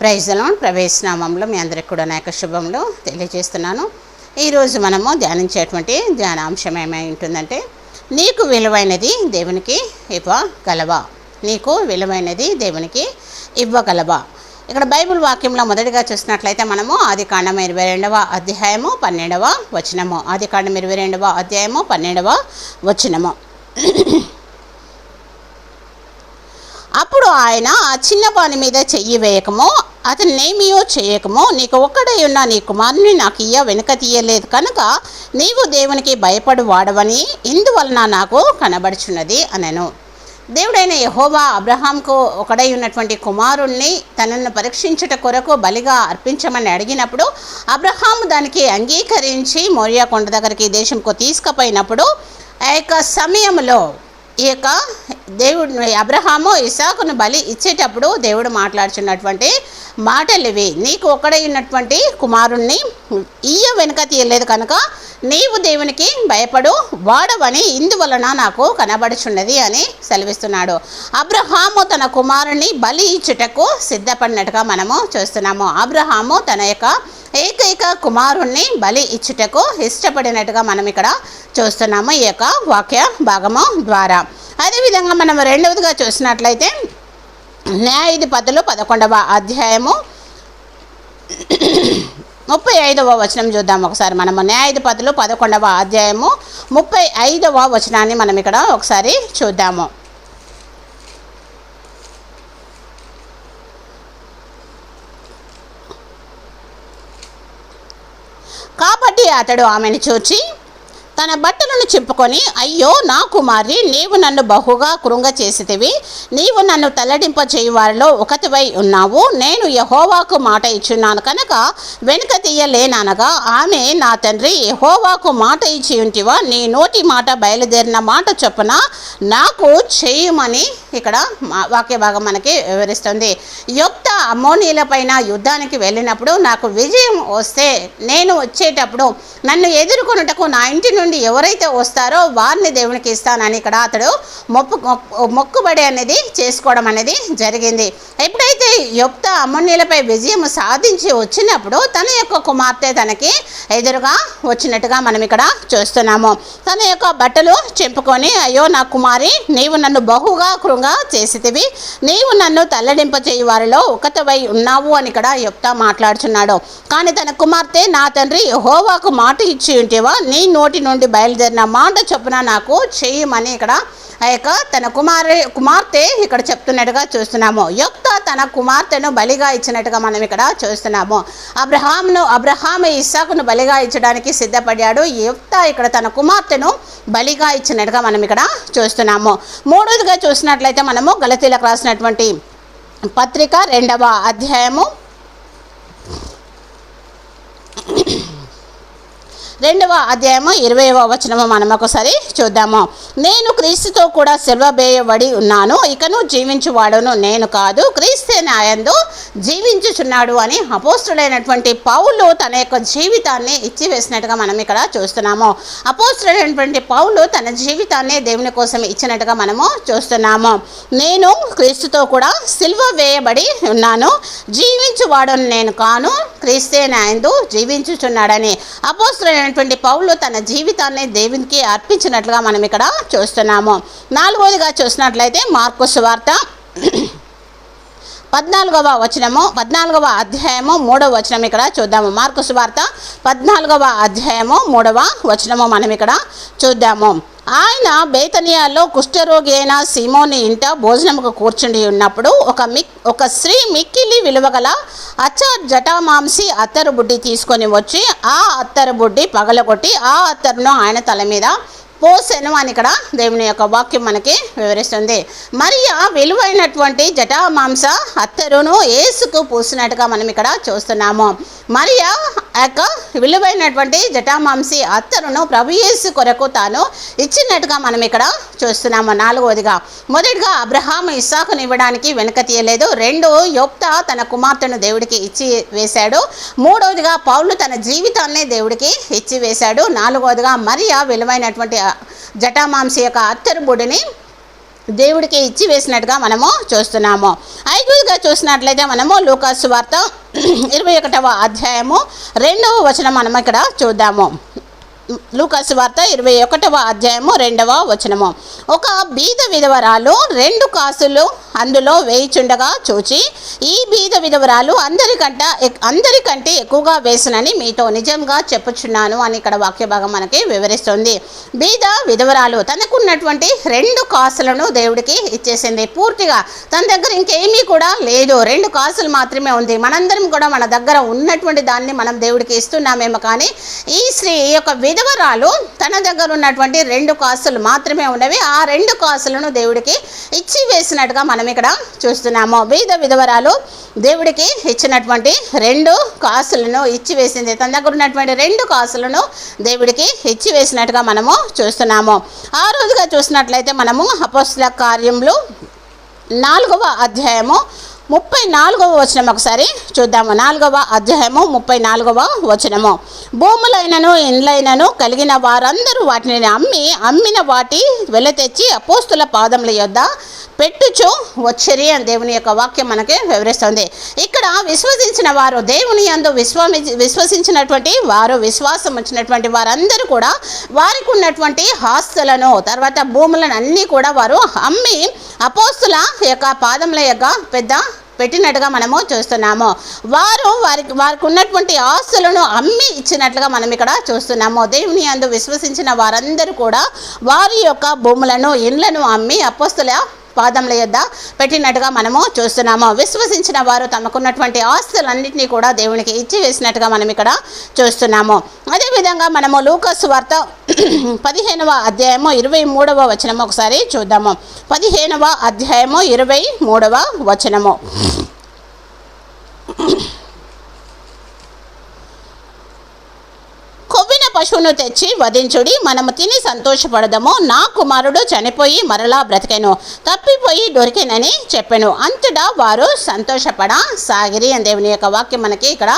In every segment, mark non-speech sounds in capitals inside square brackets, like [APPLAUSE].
ప్రైజ్లో ప్రవేశనామంలో మీ అందరికి కూడా నా యొక్క శుభంలో తెలియజేస్తున్నాను. ఈరోజు మనము ధ్యానించేటువంటి ధ్యానాంశం ఏమై ఉంటుందంటే నీకు విలువైనది దేవునికి ఇవ్వగలవా? నీకు విలువైనది దేవునికి ఇవ్వగలవా? ఇక్కడ బైబిల్ వాక్యంలో మొదటిగా చూసినట్లయితే మనము ఆది కాండం ఇరవై రెండవ అధ్యాయము పన్నెండవ వచనము. ఆది కాండం ఇరవై రెండవ అధ్యాయము పన్నెండవ వచనము. అప్పుడు ఆయన ఆ చిన్నవాని మీద చెయ్యి వేయకము అతన్నేమియో చేయకము నీకు ఒక్కడై ఉన్న నీ కుమారుని నాకు ఇయ్య వెనుక తీయలేదు కనుక నీవు దేవునికి భయపడు వాడవని ఇందువలన నాకు కనబడుచున్నది అనను. దేవుడైన యహోవా అబ్రహాంకు ఒకడై ఉన్నటువంటి కుమారుణ్ణి తనను పరీక్షించుట కొరకు బలిగా అర్పించమని అడిగినప్పుడు అబ్రహాం దానికి అంగీకరించి మోరియా కొండ దగ్గరికి దేశంకు తీసుకుపోయినప్పుడు ఆ యొక్క సమయంలో ఈ యొక్క దేవుడు అబ్రహాము ఇసాకును బలి ఇచ్చేటప్పుడు దేవుడు మాట్లాడుచున్నటువంటి మాటలివి. నీకు ఒక్కడై ఉన్నటువంటి కుమారుణ్ణి ఈయ వెనుక తీయలేదు కనుక నీవు దేవునికి భయపడు వాడవని ఇందువలన నాకు కనబడుచున్నది అని సెలవిస్తున్నాడు. అబ్రహాము తన కుమారుణ్ణి బలి ఇచ్చుటకు సిద్ధపడినట్టుగా మనము చూస్తున్నాము. అబ్రహాము తన యొక్క ఏకైక కుమారుణ్ణి బలి ఇచ్చుటకు ఇష్టపడినట్టుగా మనం ఇక్కడ చూస్తున్నాము ఈ యొక్క వాక్య భాగము ద్వారా. అదేవిధంగా మనం రెండవదిగా చూసినట్లయితే న్యాయాధిపతులు పదకొండవ అధ్యాయము ముప్పై ఐదవ వచనం చూద్దాం ఒకసారి. మనము న్యాయాధిపతులు పదకొండవ అధ్యాయము ముప్పై ఐదవ వచనాన్ని మనం ఇక్కడ ఒకసారి చూద్దాము. కాబట్టి అతడు ఆమెను చూచి తన బట్టలను చింపుకొని అయ్యో నా కుమారి నీవు నన్ను బహుగా కృంగ చేసితివి. నీవు నన్ను తల్లడింప చేయువారిలో ఒకటివై ఉన్నావు. నేను యహోవాకు మాట ఇచ్చున్నాను కనుక వెనుక తీయలేననగా ఆమె నా తండ్రి యహోవాకు మాట ఇచ్చి ఉంటివా నీ నోటి మాట బయలుదేరిన మాట చొప్పున నాకు చేయమని ఇక్కడ వాక్య భాగం మనకి వివరిస్తుంది. యొక్త అమోనీల పైన యుద్ధానికి వెళ్ళినప్పుడు నాకు విజయం వస్తే నేను వచ్చేటప్పుడు నన్ను ఎదుర్కొనుటకు నా ఇంటి నుండి ఎవరైతే వస్తారో వారిని దేవునికి ఇస్తానని ఇక్కడ అతడు మొప్పు మొక్కు- మొక్కుబడి అనేది చేసుకోవడం అనేది జరిగింది. ఎప్పుడైతే యొక్త అమోనీలపై విజయం సాధించి వచ్చినప్పుడు తన యొక్క కుమార్తె తనకి ఎదురుగా వచ్చినట్టుగా మనం ఇక్కడ చూస్తున్నాము. తన యొక్క బట్టలు చెంపుకొని అయ్యో నా కుమారి నీవు నన్ను బహుగా కృంగ చేసితివి. నీవు నన్ను తల్లడింప చేయు వారిలో ఒకతవై ఉన్నావు అని ఇక్కడ యుక్త మాట్లాడుచున్నాడు. కానీ తన కుమార్తె నా తండ్రి హోవాకు మాట ఇచ్చి ఉంటేవా నీ నోటి నుండి బయలుదేరిన మాట చొప్పున నాకు చేయమని ఇక్కడ ఆ యొక్క తన కుమారి కుమార్తె ఇక్కడ చెప్తున్నట్టుగా చూస్తున్నాము. యొక్త తన కుమార్తెను బలిగా ఇచ్చినట్టుగా మనం ఇక్కడ చూస్తున్నాము. అబ్రహాంను అబ్రహాం ఇస్సాకును బలిగా ఇచ్చడానికి సిద్ధపడ్డాడు. యొక్త ఇక్కడ తన కుమార్తెను బలిగా ఇచ్చినట్టుగా మనం ఇక్కడ చూస్తున్నాము. మూడోదిగా చూసినట్లయితే మనము గలతీలకు రాసినటువంటి పత్రిక రెండవ అధ్యాయము రెండవ అధ్యాయము ఇరవైవ వచనము మనం ఒకసారి చూద్దాము. నేను క్రీస్తుతో కూడా సెలవబేయబడి ఉన్నాను. ఇకను జీవించువాడును నేను కాదు. క్రీస్తే నాయందు జీవించుచున్నాడు అని అపోస్తుడైనటువంటి పౌలు తన యొక్క జీవితాన్ని ఇచ్చివేసినట్టుగా మనం ఇక్కడ చూస్తున్నాము. అపోస్తుడైనటువంటి పౌలు తన జీవితాన్ని దేవుని కోసం ఇచ్చినట్టుగా మనము చూస్తున్నాము. నేను క్రీస్తుతో కూడా సిల్వ వేయబడి ఉన్నాను. జీవించువాడని నేను కాను. క్రీస్తే నాయందు జీవించుచున్నాడని అపోస్తులైనటువంటి పౌలు తన జీవితాన్ని దేవునికి అర్పించినట్లుగా మనం ఇక్కడ చూస్తున్నాము. నాలుగవదిగా చూసినట్లయితే మార్కు సువార్త పద్నాలుగవ వచనము పద్నాలుగవ అధ్యాయము మూడవ వచనం ఇక్కడ చూద్దాము. మార్కు సువార్త పద్నాలుగవ అధ్యాయము మూడవ వచనము మనం ఇక్కడ చూద్దాము. ఆయన బేతనియాలో కుష్ఠరోగి అయిన సీమోని ఇంట భోజనముకు కూర్చుండి ఉన్నప్పుడు ఒక మిక్ ఒక స్త్రీ మిక్కిలి విలువగల అచ్చ జటామాంసి అత్తరు బుడ్డి తీసుకొని వచ్చి ఆ అత్తరు బుడ్డి పగలగొట్టి ఆ అత్తరును ఆయన తల మీద పోసెను అని ఇక్కడ దేవుని యొక్క వాక్యం మనకి వివరిస్తుంది. మరియా విలువైనటువంటి జటామాంస అత్తరును ఏసుకు పూసినట్టుగా మనం ఇక్కడ చూస్తున్నాము. మరియా ఆ యొక్క విలువైనటువంటి జటామాంసి అత్తరును ప్రభు యేసు కొరకు తాను ఇచ్చినట్టుగా మనం ఇక్కడ చూస్తున్నాము. నాలుగవదిగా మొదటిగా అబ్రహాం ఇస్సాకుని ఇవ్వడానికి వెనుక తీయలేదు. రెండు యోక్త తన కుమార్తెను దేవుడికి ఇచ్చి వేశాడు. మూడవదిగా పౌలు తన జీవితాన్నే దేవుడికి ఇచ్చి వేశాడు. నాలుగవదిగా మరియా విలువైనటువంటి జటామాంసి యొక్క అత్తరుబుడిని దేవుడికి ఇచ్చి వేసినట్టుగా మనము చూస్తున్నాము. ఐదుగా చూసినట్లయితే మనము లూకాసు వార్త [CLEARS THROAT] ఇరవై ఒకటవ అధ్యాయము రెండవ వచనం మనం ఇక్కడ చూద్దాము. లూకాసు వార్త ఇరవై ఒకటవ అధ్యాయము రెండవ వచనము. ఒక బీద విధవరాలు రెండు కాసులు అందులో వేయిచుండగా చూచి ఈ బీద విధవరాలు అందరికంట అందరికంటే ఎక్కువగా వేసినని మీతో నిజంగా చెప్పుచున్నాను అని ఇక్కడ వాక్య భాగం మనకి వివరిస్తుంది. బీద విధవరాలు తనకున్నటువంటి రెండు కాసులను దేవుడికి ఇచ్చేసింది. పూర్తిగా తన దగ్గర ఇంకేమీ కూడా లేదు. రెండు కాసులు మాత్రమే ఉంది. మనందరం కూడా మన దగ్గర ఉన్నటువంటి దాన్ని మనం దేవుడికి ఇస్తున్నామేమో కానీ ఈ స్త్రీ ఈ యొక్క విధవరాలు తన దగ్గర ఉన్నటువంటి రెండు కాసులు మాత్రమే ఉన్నవి. ఆ రెండు కాసులను దేవుడికి ఇచ్చి వేసినట్టుగా మనం ఇక్కడ చూస్తున్నాము. బీద విధవరాలు దేవుడికి ఇచ్చినటువంటి రెండు కాసులను ఇచ్చి వేసింది. తన దగ్గర ఉన్నటువంటి రెండు కాసులను దేవుడికి ఇచ్చి వేసినట్టుగా మనము చూస్తున్నాము. ఆ రోజుగా చూసినట్లయితే మనము అపోస్తుల కార్యములు నాలుగవ అధ్యాయము ముప్పై నాలుగవ వచనం ఒకసారి చూద్దాము. నాలుగవ అధ్యాయము ముప్పై నాలుగవ వచనము. భూములైనను ఇండ్లైనను కలిగిన వారందరూ వాటిని అమ్మి అమ్మిన వాటి వెల తెచ్చి అపోస్తుల పాదముల యొద్ద పెట్టుచు వచ్చరి అని దేవుని యొక్క వాక్యం మనకి వివరిస్తుంది. ఇక్కడ విశ్వసించిన వారు దేవుని యందు విశ్వమి విశ్వసించినటువంటి వారు విశ్వాసం వచ్చినటువంటి వారందరూ కూడా వారికి ఉన్నటువంటి ఆస్తులను తర్వాత భూములను అన్నీ కూడా వారు అమ్మి అపోస్తుల యొక్క పాదముల యొక్క పెద్ద పెట్టినట్టుగా మనము చూస్తున్నాము. వారు వారికి వారికి ఉన్నటువంటి ఆస్తులను అమ్మి ఇచ్చినట్లుగా మనం ఇక్కడ చూస్తున్నాము. దేవుని అందు విశ్వసించిన వారందరూ కూడా వారి యొక్క భూములను ఇండ్లను అమ్మి అపోస్తుల పాదముల యొద్ద పెట్టినట్టుగా మనము చూస్తున్నాము. విశ్వసించిన వారు తమకున్నటువంటి ఆస్తులన్నింటినీ కూడా దేవునికి ఇచ్చి వేసినట్టుగా మనం ఇక్కడ చూస్తున్నాము. అదేవిధంగా మనము లూకస్ వార్త [CLEARS THROAT] పదిహేనవ అధ్యాయము ఇరవై మూడవ వచనము ఒకసారి చూద్దాము. పదిహేనవ అధ్యాయము ఇరవై మూడవ వచనము కొవ్విన పశువును తెచ్చి వధించుడి మనము తిని సంతోషపడదము. నా కుమారుడు చనిపోయి మరలా బ్రతికెను. తప్పిపోయి దొరికెనని చెప్పాను. అంతటా వారు సంతోషపడ సాగిరి అని దేవుని యొక్క వాక్యం మనకి ఇక్కడ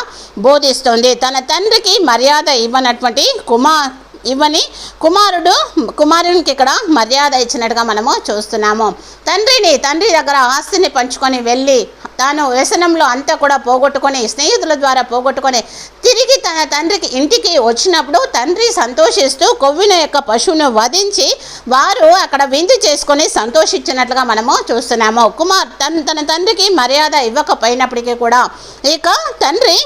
బోధిస్తుంది. తన తండ్రికి మర్యాద ఇవ్వనటువంటి కుమార్ ఇవ్వని కుమారుడు కుమారునికి ఇక్కడ మర్యాద ఇచ్చినట్టుగా మనము చూస్తున్నాము. తండ్రిని తండ్రి దగ్గర ఆస్తిని పంచుకొని వెళ్ళి తాను వ్యసనంలో అంతా కూడా పోగొట్టుకొని స్నేహితుల ద్వారా పోగొట్టుకొని తిరిగి తన తండ్రికి ఇంటికి వచ్చినప్పుడు తండ్రి సంతోషిస్తూ కొవ్విన యొక్క పశువును వధించి వారు అక్కడ విందు చేసుకొని సంతోషించినట్లుగా మనము చూస్తున్నాము. కుమార్ తన తన తండ్రికి మర్యాద ఇవ్వకపోయినప్పటికీ కూడా ఇక తండ్రి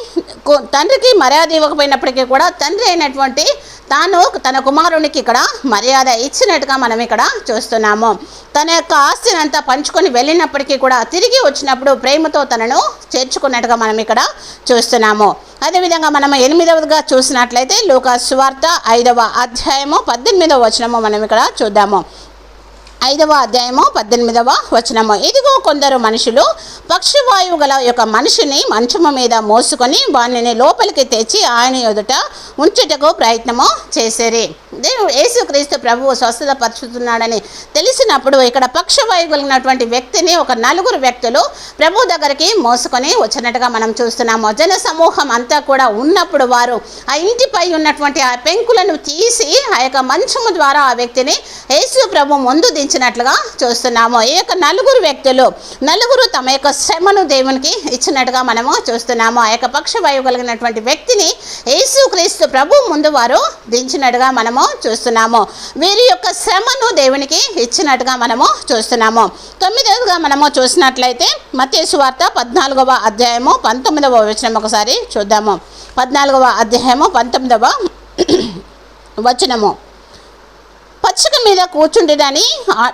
తండ్రికి మర్యాద ఇవ్వకపోయినప్పటికీ కూడా తండ్రి అయినటువంటి తాను తన కుమారునికి ఇక్కడ మర్యాద ఇచ్చినట్టుగా మనం ఇక్కడ చూస్తున్నాము. తన యొక్క ఆస్తిని అంతా పంచుకొని వెళ్ళినప్పటికీ కూడా తిరిగి వచ్చినప్పుడు ప్రేమతో తనను చేర్చుకున్నట్టుగా మనం ఇక్కడ చూస్తున్నాము. అదేవిధంగా మనం ఎనిమిదవదిగా చూసినట్లయితే లోక సువార్త ఐదవ అధ్యాయము పద్దెనిమిదవ వచనము మనం ఇక్కడ చూద్దాము. ఐదవ అధ్యాయము పద్దెనిమిదవ వచనము. ఇదిగో కొందరు మనుషులు పక్షివాయువు గల యొక్క మనిషిని మంచము మీద మోసుకొని వానిని లోపలికి తెచ్చి ఆయన ఎదుట ఉంచుటకు ప్రయత్నము చేసేరి. దేవుడు యేసుక్రీస్తు ప్రభువు స్వస్థత పరుచుతున్నాడని తెలిసినప్పుడు ఇక్కడ పక్షవాయువు కలిగినటువంటి వ్యక్తిని ఒక నలుగురు వ్యక్తులు ప్రభు దగ్గరికి మోసుకొని వచ్చినట్టుగా మనం చూస్తున్నాము. జన సమూహం అంతా కూడా ఉన్నప్పుడు వారు ఆ ఇంటిపై ఉన్నటువంటి ఆ పెంకులను తీసి ఆ యొక్క మంచము ద్వారా ఆ వ్యక్తిని యేసు ప్రభు ముందు ఇచ్చినట్లుగా చూస్తున్నాము. ఈ యొక్క నలుగురు వ్యక్తులు నలుగురు తమ యొక్క శ్రమను దేవునికి ఇచ్చినట్టుగా మనము చూస్తున్నాము. ఆ యొక్క పక్షవాయువు కలిగినటువంటి వ్యక్తిని యేసుక్రీస్తు ప్రభు ముందు వారు దించినట్టుగా మనము చూస్తున్నాము. వీరి యొక్క శ్రమను దేవునికి ఇచ్చినట్టుగా మనము చూస్తున్నాము. తొమ్మిదవదిగా మనము చూసినట్లయితే మతేసు వార్త పద్నాలుగవ అధ్యాయము పంతొమ్మిదవ వచనం ఒకసారి చూద్దాము. పద్నాలుగవ అధ్యాయము పంతొమ్మిదవ వచనము. పచ్చిక మీద కూర్చుండినని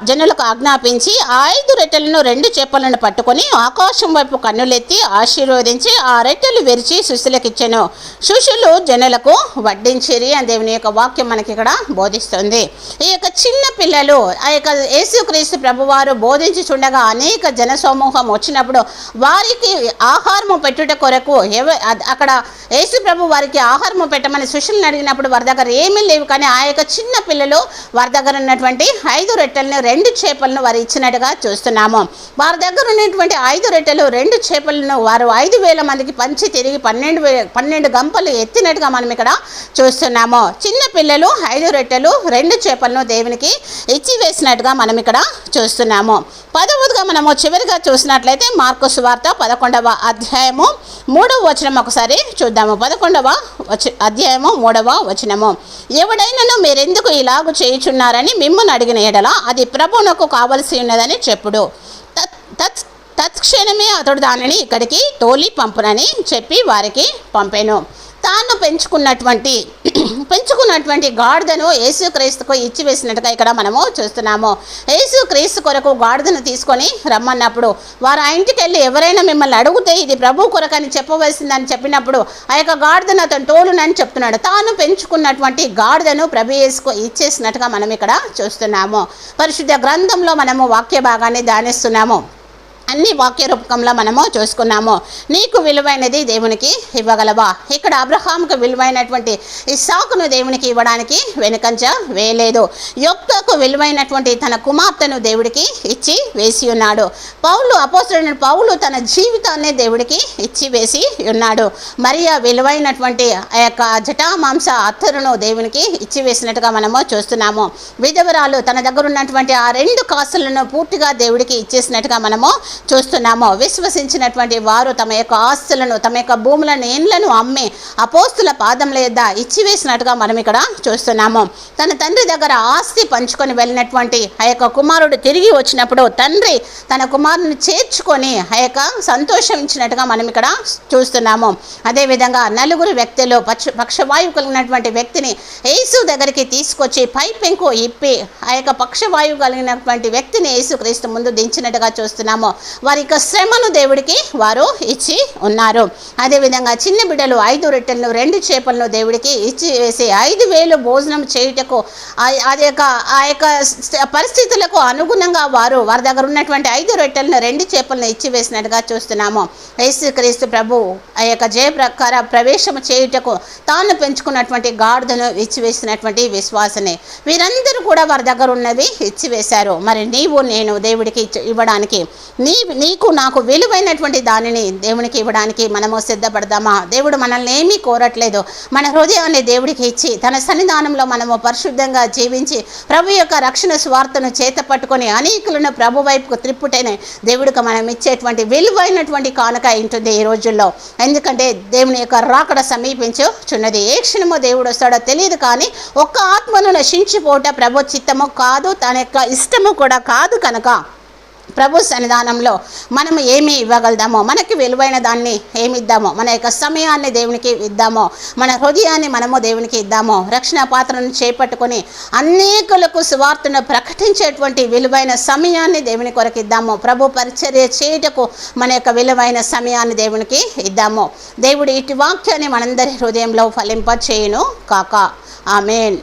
జనులకు ఆజ్ఞాపించి ఐదు రెట్టెలను రెండు చేపలను పట్టుకొని ఆకాశం వైపు కన్నులెత్తి ఆశీర్వదించి ఆ రెట్టెలు విరిచి శిష్యులకిచ్చెను. శిష్యులు జనులకు వడ్డించిరి అని దేవుని యొక్క వాక్యం మనకి ఇక్కడ బోధిస్తుంది. ఈ యొక్క చిన్న పిల్లలు ఆ యొక్క యేసుక్రీస్తు ప్రభువారు బోధించి చూడగా అనేక జన సమూహం వచ్చినప్పుడు వారికి ఆహారము పెట్టుట కొరకు ఎవ అక్కడ యేసు ప్రభు వారికి ఆహారము పెట్టమని శిష్యులను అడిగినప్పుడు వారి దగ్గర ఏమీ లేవు. కానీ ఆ యొక్క చిన్న పిల్లలు వారి వారి దగ్గర ఉన్నటువంటి ఐదు రొట్టెలను రెండు చేపలను వారు ఇచ్చినట్టుగా చూస్తున్నాము. వారి దగ్గర ఉన్నటువంటి ఐదు రొట్టెలు రెండు చేపలను వారు ఐదు వేల మందికి పంచి తిరిగి పన్నెండు పన్నెండు గంపలు ఎత్తినట్టుగా మనం ఇక్కడ చూస్తున్నాము. చిన్న పిల్లలు ఐదు రొట్టెలు రెండు చేపలను దేవునికి ఇచ్చి వేసినట్టుగా మనం ఇక్కడ చూస్తున్నాము. పదవదిగా మనము చివరిగా చూసినట్లయితే మార్కు సువార్త పదకొండవ అధ్యాయము మూడవ వచనం ఒకసారి చూద్దాము. పదకొండవ వచ అధ్యాయము మూడవ వచనము. ఎవడైనను మీరెందుకు ఇలాగు చేయుచున్నారని మిమ్మల్ని అడిగిన ఎడల అది ప్రభునకు కావలసి ఉన్నదని చెప్పుడు. తత్ తత్ తత్క్షణమే అతడు దానిని ఇక్కడికి తోలి పంపునని చెప్పి వారికి పంపాను. తాను పెంచుకున్నటువంటి పెంచుకున్నటువంటి గాడిదను యేసుక్రీస్తుకు ఇచ్చి వేసినట్టుగా ఇక్కడ మనము చూస్తున్నాము. యేసుక్రీస్తు కొరకు గాడిదను తీసుకొని రమ్మన్నప్పుడు వారు ఆ ఇంటికి వెళ్ళి ఎవరైనా మిమ్మల్ని అడిగితే ఇది ప్రభు కొరకని చెప్పవలసిందని చెప్పినప్పుడు ఆ యొక్క గాడిదను అతను తోలునని చెప్తున్నాడు. తాను పెంచుకున్నటువంటి గాడిదను ప్రభు యేసుకు ఇచ్చేసినట్టుగా మనం ఇక్కడ చూస్తున్నాము. పరిశుద్ధ గ్రంథంలో మనము వాక్య భాగాన్ని ధ్యానిస్తున్నాము. అన్ని వాక్య రూపకంలో మనము చూసుకున్నాము. నీకు విలువైనది దేవునికి ఇవ్వగలవా? ఇక్కడ అబ్రహాంకు విలువైనటువంటి ఇస్సాకును దేవునికి ఇవ్వడానికి వెనుకంచ వేయలేదు. యొక్కకు విలువైనటువంటి తన కుమార్తెను దేవుడికి ఇచ్చి వేసి ఉన్నాడు. పౌలు అపోసరైన పౌలు తన జీవితాన్ని దేవుడికి ఇచ్చి వేసి ఉన్నాడు. మరియా విలువైనటువంటి ఆ యొక్క జటామాంస అత్తరును దేవునికి ఇచ్చి వేసినట్టుగా మనము చూస్తున్నాము. విధవరాలు తన దగ్గర ఉన్నటువంటి ఆ రెండు కాసులను పూర్తిగా దేవుడికి ఇచ్చేసినట్టుగా మనము చూస్తున్నాము. విశ్వసించినటువంటి వారు తమ యొక్క ఆస్తులను తమ యొక్క భూములను ఇండ్లను అమ్మి అపోస్తుల పాదం యొద్ద ఇచ్చివేసినట్టుగా మనం ఇక్కడ చూస్తున్నాము. తన తండ్రి దగ్గర ఆస్తి పంచుకొని వెళ్ళినటువంటి ఆ యొక్క కుమారుడు తిరిగి వచ్చినప్పుడు తండ్రి తన కుమారుని చేర్చుకొని ఆ యొక్క సంతోషించినట్టుగా మనం ఇక్కడ చూస్తున్నాము. అదేవిధంగా నలుగురు వ్యక్తులు పక్ష పక్షవాయువు కలిగినటువంటి వ్యక్తిని యేసు దగ్గరికి తీసుకొచ్చి పై పెంకు ఇప్పి ఆ యొక్క పక్షవాయువు కలిగినటువంటి వ్యక్తిని యేసు క్రీస్తు ముందు దించినట్టుగా చూస్తున్నాము. వారి యొక్క శ్రమను దేవుడికి వారు ఇచ్చి ఉన్నారు. అదేవిధంగా చిన్న బిడ్డలు ఐదు రొట్టెలను రెండు చేపలను దేవుడికి ఇచ్చి వేసి ఐదు వేలు భోజనం చేయుటకు అది యొక్క ఆ యొక్క పరిస్థితులకు అనుగుణంగా వారు వారి దగ్గర ఉన్నటువంటి ఐదు రొట్టెలను రెండు చేపలను ఇచ్చి వేసినట్టుగా చూస్తున్నాము. యేసుక్రీస్తు ప్రభు ఆ యొక్క జయ ప్రకార ప్రవేశం చేయుటకు తాను పెంచుకున్నటువంటి గాడిదను ఇచ్చివేసినటువంటి విశ్వాసనే. వీరందరూ కూడా వారి దగ్గర ఉన్నవి ఇచ్చివేశారు మరి నీవు నేను దేవుడికి ఇచ్చి- ఇవ్వడానికి నీ నీకు నాకు విలువైనటువంటి దానిని దేవునికి ఇవ్వడానికి మనము సిద్ధపడదామా? దేవుడు మనల్ని ఏమీ కోరట్లేదు. మన హృదయాన్ని దేవుడికి ఇచ్చి తన సన్నిధానంలో మనము పరిశుద్ధంగా జీవించి ప్రభు యొక్క రక్షణ స్వార్థను చేత పట్టుకొని అనేకులను ప్రభు వైపుకు త్రిప్పుటేనే దేవుడికి మనం ఇచ్చేటువంటి విలువైనటువంటి కానుక ఉంటుంది ఈ రోజుల్లో. ఎందుకంటే దేవుని యొక్క రాకడ సమీపించుచున్నది. ఏ క్షణమో దేవుడు వస్తాడో తెలియదు కానీ ఒక్క ఆత్మను నశించిపోట ప్రభు చిత్తము కాదు తన యొక్క ఇష్టము కూడా కాదు కనుక. ప్రభు సన్నిధానంలో మనము ఏమి ఇవ్వగలుగుదామో మనకి విలువైన దాన్ని ఏమి ఇద్దామో మన యొక్క సమయాన్ని దేవునికి ఇద్దామో మన హృదయాన్ని మనము దేవునికి ఇద్దామో రక్షణ పాత్రను చేపట్టుకొని అనేకులకు సువార్తను ప్రకటించేటువంటి విలువైన సమయాన్ని దేవుని కొరకు ఇద్దాము ప్రభు పరిచర్య చేయుటకు మన యొక్క విలువైన సమయాన్ని దేవునికి ఇద్దాము. దేవుడు ఇటు వాక్యాన్ని మనందరి హృదయంలో ఫలింప చేయును కాక. ఆమెన్.